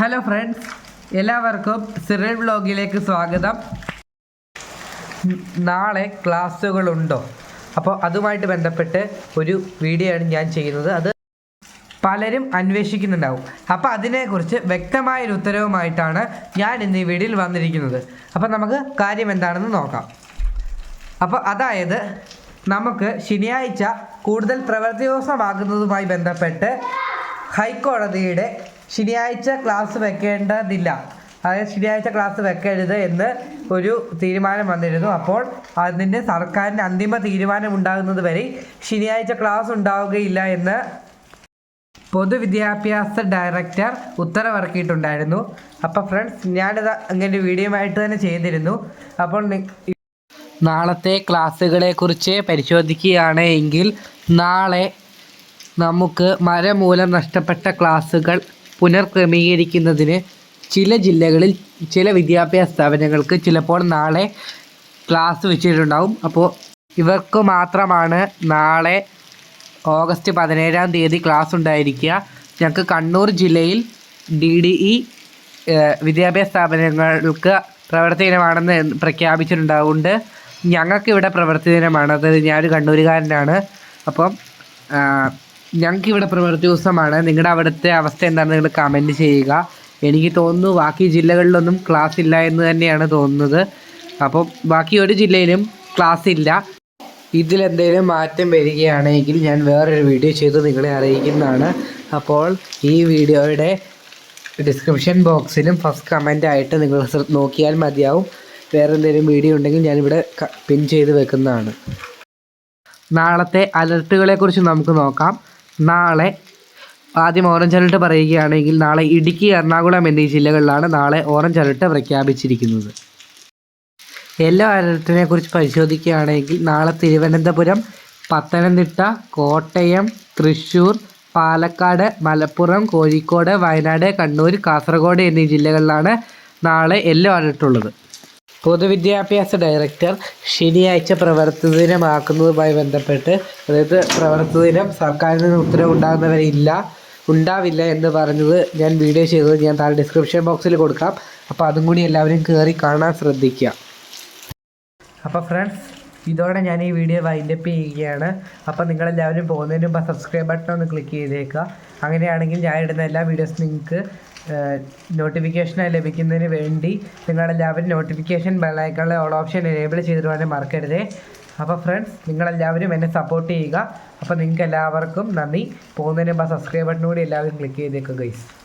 Hello friends എല്ലാവർക്കും Cyril വ്ളോഗിലേക്ക് സ്വാഗതം. നാളെ ക്ലാസ്സുകളുണ്ടോ? അപ്പോൾ അതുമായിട്ട് ബന്ധപ്പെട്ട് ഒരു വീഡിയോ ആണ് ഞാൻ ചെയ്യുന്നത്. അത് പലരും അന്വേഷിക്കുന്നുണ്ടാവും. അപ്പോൾ അതിനെക്കുറിച്ച് വ്യക്തമായൊരു ഉത്തരവുമായിട്ടാണ് ഞാൻ ഇന്ന് ഈ വീഡിയോയിൽ വന്നിരിക്കുന്നത്. അപ്പോൾ നമുക്ക് കാര്യം എന്താണെന്ന് നോക്കാം. അപ്പോൾ അതായത് നമുക്ക് ശനിയാഴ്ച കൂടുതൽ പ്രവൃത്തി ദിവസമാകുന്നതുമായി ബന്ധപ്പെട്ട് ഹൈക്കോടതിയുടെ ശനിയാഴ്ച ക്ലാസ് വെക്കേണ്ടതില്ല. അതായത് ശനിയാഴ്ച ക്ലാസ് വെക്കരുത് എന്ന് ഒരു തീരുമാനം വന്നിരുന്നു. അപ്പോൾ അതിന്റെ സർക്കാരിന്റെ അന്തിമ തീരുമാനം ഉണ്ടാകുന്നത് വരെ ശനിയാഴ്ച ക്ലാസ് ഉണ്ടാവുകയില്ല എന്ന് പൊതുവിദ്യാഭ്യാസ ഡയറക്ടർ ഉത്തരവിറക്കിയിട്ടുണ്ടായിരുന്നു. അപ്പോൾ ഫ്രണ്ട്സ് ഞാനിത് അങ്ങനെ വീഡിയോ ആയിട്ട് തന്നെ ചെയ്തിരുന്നു. അപ്പോൾ നാളത്തെ ക്ലാസ്സുകളെ കുറിച്ച് പരിശോധിക്കുകയാണ് എങ്കിൽ നാളെ നമുക്ക് മരം മൂലം നഷ്ടപ്പെട്ട ക്ലാസ്സുകൾ പുനർക്രമീകരിക്കുന്നതിന് ചില ജില്ലകളിൽ ചില വിദ്യാഭ്യാസ സ്ഥാപനങ്ങൾക്ക് ചിലപ്പോൾ നാളെ ക്ലാസ് വെച്ചിട്ടുണ്ടാവും. അപ്പോൾ ഇവർക്ക് മാത്രമാണ് നാളെ ഓഗസ്റ്റ് പതിനേഴാം തീയതി ക്ലാസ് ഉണ്ടായിരിക്കുക. ഞങ്ങൾക്ക് കണ്ണൂർ ജില്ലയിൽ ഡി ഡി ഇ വിദ്യാഭ്യാസ സ്ഥാപനങ്ങൾക്ക് പ്രവൃത്തി ദിനമാണെന്ന് പ്രഖ്യാപിച്ചിട്ടുണ്ടാവുകൊണ്ട് ഞങ്ങൾക്ക് ഇവിടെ പ്രവൃത്തി ദിനമാണ് ഞാനൊരു കണ്ണൂരുകാരനാണ്. അപ്പം ഞങ്ങൾക്ക് ഇവിടെ പ്രവൃത്തി ദിവസമാണ്. നിങ്ങളുടെ അവിടുത്തെ അവസ്ഥ എന്താണെന്ന് നിങ്ങൾ കമന്റ് ചെയ്യുക. എനിക്ക് തോന്നുന്നു ബാക്കി ജില്ലകളിലൊന്നും ക്ലാസ് ഇല്ല എന്ന് തന്നെയാണ് തോന്നുന്നത്. അപ്പോൾ ബാക്കി ഒരു ജില്ലയിലും ക്ലാസ് ഇല്ല. ഇതിലെന്തെങ്കിലും മാറ്റം വരികയാണെങ്കിൽ ഞാൻ വേറൊരു വീഡിയോ ചെയ്ത് നിങ്ങളെ അറിയിക്കുന്നതാണ്. അപ്പോൾ ഈ വീഡിയോയുടെ ഡിസ്ക്രിപ്ഷൻ ബോക്സിലും ഫസ്റ്റ് കമന്റ് ആയിട്ട് നിങ്ങൾ നോക്കിയാൽ മതിയാവും. വേറെ എന്തെങ്കിലും വീഡിയോ ഉണ്ടെങ്കിൽ ഞാനിവിടെ പിൻ ചെയ്ത് വെക്കുന്നതാണ്. നാളത്തെ അലർട്ടുകളെക്കുറിച്ച് നമുക്ക് നോക്കാം. നാളെ ആദ്യം ഓറഞ്ച് അലർട്ട് പറയുകയാണെങ്കിൽ നാളെ ഇടുക്കി എറണാകുളം എന്നീ ജില്ലകളിലാണ് നാളെ ഓറഞ്ച് അലർട്ട് പ്രഖ്യാപിച്ചിരിക്കുന്നത്. യെല്ലോ അലർട്ടിനെ കുറിച്ച് പരിശോധിക്കുകയാണെങ്കിൽ നാളെ തിരുവനന്തപുരം പത്തനംതിട്ട കോട്ടയം തൃശ്ശൂർ പാലക്കാട് മലപ്പുറം കോഴിക്കോട് വയനാട് കണ്ണൂർ കാസർഗോഡ് എന്നീ ജില്ലകളിലാണ് നാളെ യെല്ലോ അലർട്ട് ഉള്ളത് പൊതുവിദ്യാഭ്യാസ ഡയറക്ടർ ശനിയാഴ്ച പ്രവർത്തന ദിനമാക്കുന്നതുമായി ബന്ധപ്പെട്ട് അതായത് പ്രവർത്തന ദിനം സർക്കാരിൽ നിന്ന് ഉത്തരവ് ഉണ്ടാകുന്നവരെ ഇല്ല ഉണ്ടാവില്ല എന്ന് പറഞ്ഞത് ഞാൻ വീഡിയോ ചെയ്തത് ഞാൻ താഴെ ഡിസ്ക്രിപ്ഷൻ ബോക്സിൽ കൊടുക്കാം. അപ്പോൾ അതും കൂടി എല്ലാവരും കയറി കാണാൻ ശ്രദ്ധിക്കുക. അപ്പോൾ ഫ്രണ്ട്സ് ഇതോടെ ഞാൻ ഈ വീഡിയോ വൈൻഡപ്പ് ചെയ്യുകയാണ്. അപ്പോൾ നിങ്ങളെല്ലാവരും പോകുന്നതിന് മുമ്പ് സബ്സ്ക്രൈബ് ബട്ടൺ ഒന്ന് ക്ലിക്ക് ചെയ്തേക്കുക. അങ്ങനെയാണെങ്കിൽ ഞാൻ ഇടുന്ന എല്ലാ വീഡിയോസും നിങ്ങൾക്ക് നോട്ടിഫിക്കേഷനായി ലഭിക്കുന്നതിന് വേണ്ടി നിങ്ങളെല്ലാവരും നോട്ടിഫിക്കേഷൻ ബെല്ലൈക്കണിലെ ഓൾ ഓപ്ഷൻ എനേബിൾ ചെയ്തിടുവാനും മറക്കരുത്. അപ്പോൾ ഫ്രണ്ട്സ് നിങ്ങളെല്ലാവരും എന്നെ സപ്പോർട്ട് ചെയ്യുക. അപ്പോൾ നിങ്ങൾക്ക് എല്ലാവർക്കും നന്ദി. പോകുന്നതിന് മുമ്പ് സബ്സ്ക്രൈബ് ബട്ടൺ കൂടി എല്ലാവരും ക്ലിക്ക് ചെയ്തേക്കുക ഗൈസ്